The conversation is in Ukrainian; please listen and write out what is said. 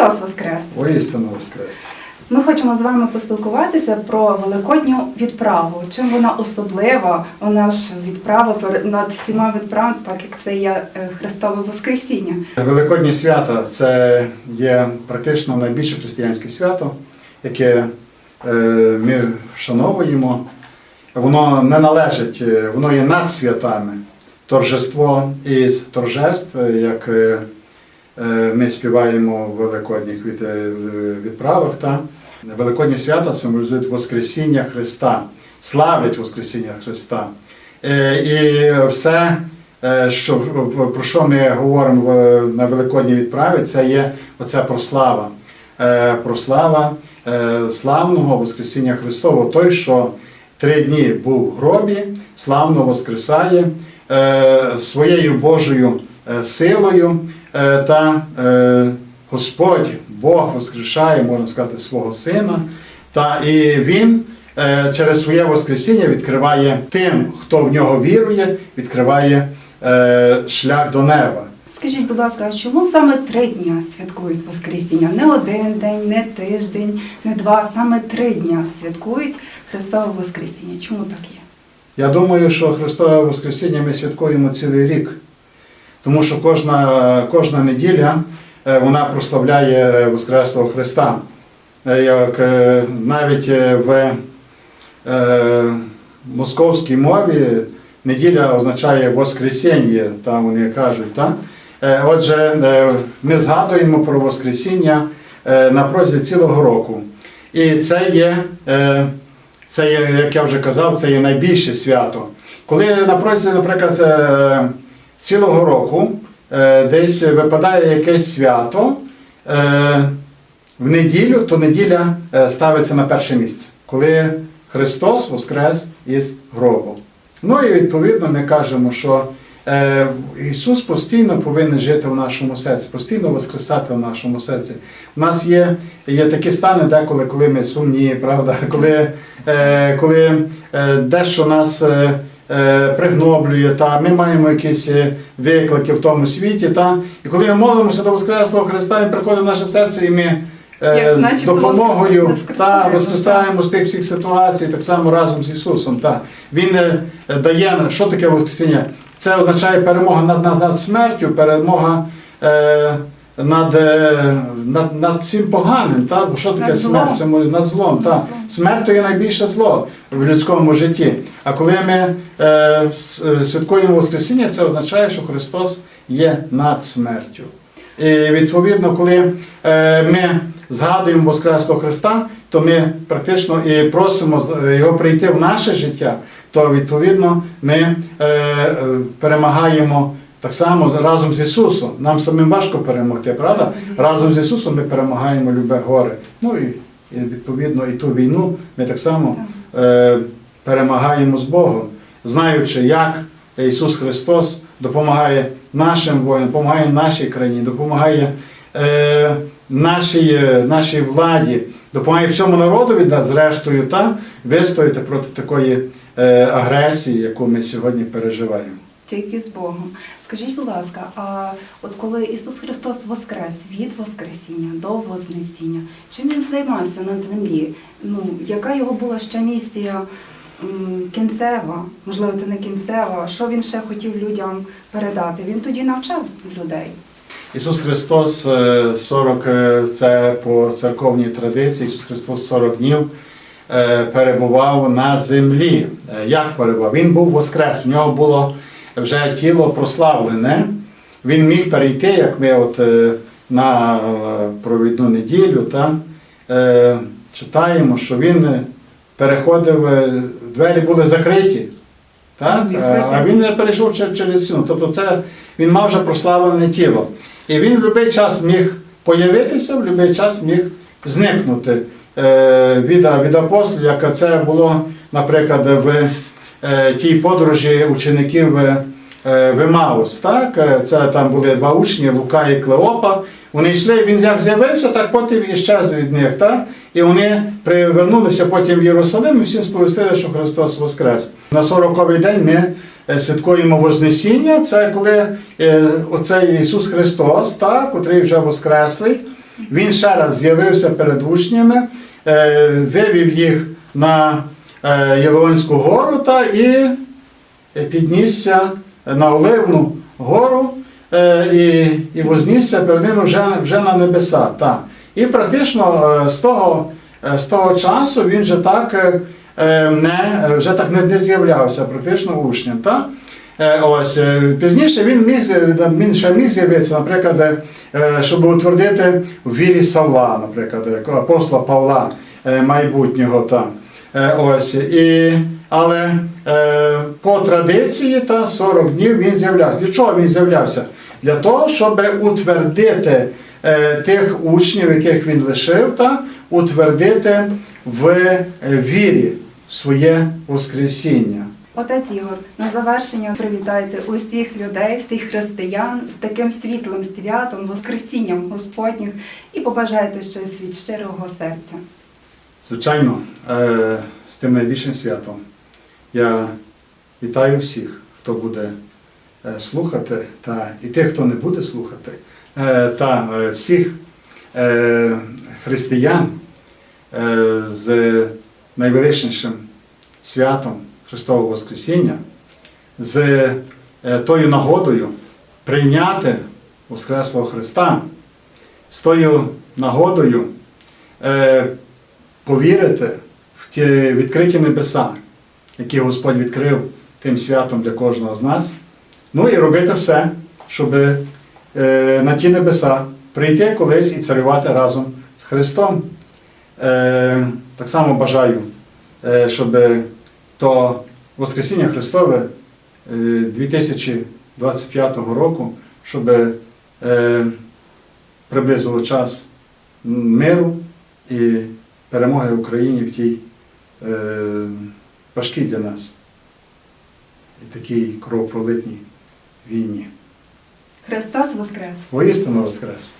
Христос Воскрес! Воістину Воскрес. Ми хочемо з вами поспілкуватися про великодню відправу. Чим вона особлива? Вона ж відправа над всіма відправами, так як це є е, Христове Воскресіння. Великодні свята це є практично найбільше християнське свято, яке е, ми вшановуємо. Воно не належить, е, воно є над святами. Торжество із торжеств, як ми співаємо в великодніх е, відправах. Та? Великодні свята символізують Воскресіння Христа, славлять Воскресіння Христа. Е, І все, е, що, про що ми говоримо на Великодній відправі, це є оця прослава. Е, Прослава е, славного Воскресіння Христового, той, що три дні був в гробі, славно воскресає е, своєю Божою е, силою е, та е, Господь Бог воскрешає, можна сказати, свого сина. Та і він е, через своє Воскресіння відкриває тим, хто в нього вірує, відкриває е, шлях до неба. Скажіть, будь ласка, чому саме три дня святкують Воскресіння? Не один день, не тиждень, не два, саме три дня святкують Христове Воскресіння. Чому так є? Я думаю, що Христове Воскресіння ми святкуємо цілий рік, тому що кожна, кожна неділя е, вона прославляє Воскреслого Христа. Е, Як е, навіть е, в е, московській мові неділя означає Воскресіння, там вони кажуть. Так? Е, Отже, е, ми згадуємо про Воскресіння е, на протязі цілого року. І це є, е, це є, як я вже казав, це є найбільше свято. Коли на протязі, наприклад, е, цілого року е, десь випадає якесь свято е, в неділю, то неділя е, ставиться на перше місце, коли Христос воскрес із гробу. Ну і відповідно ми кажемо, що Ісус постійно повинен жити в нашому серці, постійно воскресати в нашому серці. У нас є, є такі стани, деколи, коли ми сумні, правда, коли, е, коли е, дещо нас е, пригноблює, та ми маємо якісь е, виклики в тому світі. Та, і коли ми молимося до Воскреслого Христа, Він приходить в наше серце, і ми е, Як з допомогою воскресаємо, та, воскресаємо з тих всіх ситуацій, так само разом з Ісусом. Та. Він е, дає, що таке Воскресіння? Це означає перемога над, над, над смертю, перемога е, над, е, над, над всім поганим. Та? Бо що таке Над злом. смерть? Це над злом. Та. злом. Смерть то є найбільше зло в людському житті. А коли ми е, е, святкуємо Воскресіння, це означає, що Христос є над смертю. І відповідно, коли е, ми згадуємо Воскреслого Христа, то ми практично і просимо його прийти в наше життя, то відповідно ми е, е, перемагаємо так само разом з Ісусом. Нам самим важко перемогти, правда? Разом з Ісусом ми перемагаємо любе горе. Ну і, відповідно і ту війну ми так само е, перемагаємо з Богом, знаючи, як Ісус Христос допомагає нашим воїнам, допомагає нашій країні, допомагає е, нашій, е, нашій владі, допомагає всьому народу да зрештою, та вистояти проти такої е, агресії, яку ми сьогодні переживаємо. Тільки з Богом. Скажіть, будь ласка, а от коли Ісус Христос воскрес від Воскресіння до Вознесіння, чим він займався на землі? Ну, яка його була ще місія м, кінцева? Можливо, це не кінцева. Що він ще хотів людям передати? Він тоді навчав людей. Ісус Христос е, 40, е, це по церковній традиції, Ісус Христос 40 днів е, перебував на землі. Е, Як перебував? Він був воскрес, в нього було вже тіло прославлене. Він міг перейти, як ми от е, на е, провідну неділю, та, е, читаємо, що він переходив, двері були закриті. Так? А він не перейшов через стіну. Тобто це він мав вже прославлене тіло. І він в будь-який час міг появитися, в будь-який час міг зникнути від, від апостолів, як це було, наприклад, в тій подорожі учеників е, в Емаус. Так? Е, Це там були два учні, Лука і Клеопа. Вони йшли, він як з'явився, так потім і щез від них. Так? І вони привернулися потім в Єрусалим і всім сповістили, що Христос Воскрес. На 40-й день ми е, святкуємо Вознесіння. Це коли оцей Ісус Христос, так, котрий вже Воскреслий, Він ще раз з'явився перед учнями, вивів їх на Єловонську гору та і піднісся на Оливну гору е, і, і вознісся перед ним вже, вже на небеса. Та. І практично е, з того, е, з того часу він вже так не, вже так не, не з'являвся практично учням. Ось, пізніше він міг він ще міг з'явитися, наприклад, щоб утвердити в вірі Савла, наприклад, апостола Павла майбутнього. Ось, і, але по традиції та 40 днів він з'являвся. Для чого він з'являвся? Для того, щоб утвердити е, тих учнів, яких він лишив, та утвердити в е, вірі своє Воскресіння. Отець Ігор, на завершення привітайте усіх людей, всіх християн з таким світлим святом, Воскресінням Господніх і побажайте щось від щирого серця. Звичайно, е, з тим найбільшим святом. Я вітаю всіх, хто буде е, слухати, та і тих, хто не буде слухати, е, та е, всіх християн з найвеличнішим святом Христового Воскресіння, з тою нагодою прийняти Воскреслого Христа, з тою нагодою. повірити в ті відкриті небеса, які Господь відкрив тим святом для кожного з нас. Ну і робити все, щоб е, на ті небеса прийти колись і царювати разом з Христом. Е, так само бажаю, е, щоб то Воскресіння Христове е, 2025 року, щоб приблизило час миру і перемоги Україні в тій важкій для нас і такій кровопролитній війні. Христос Воскрес! Воістину Воскрес!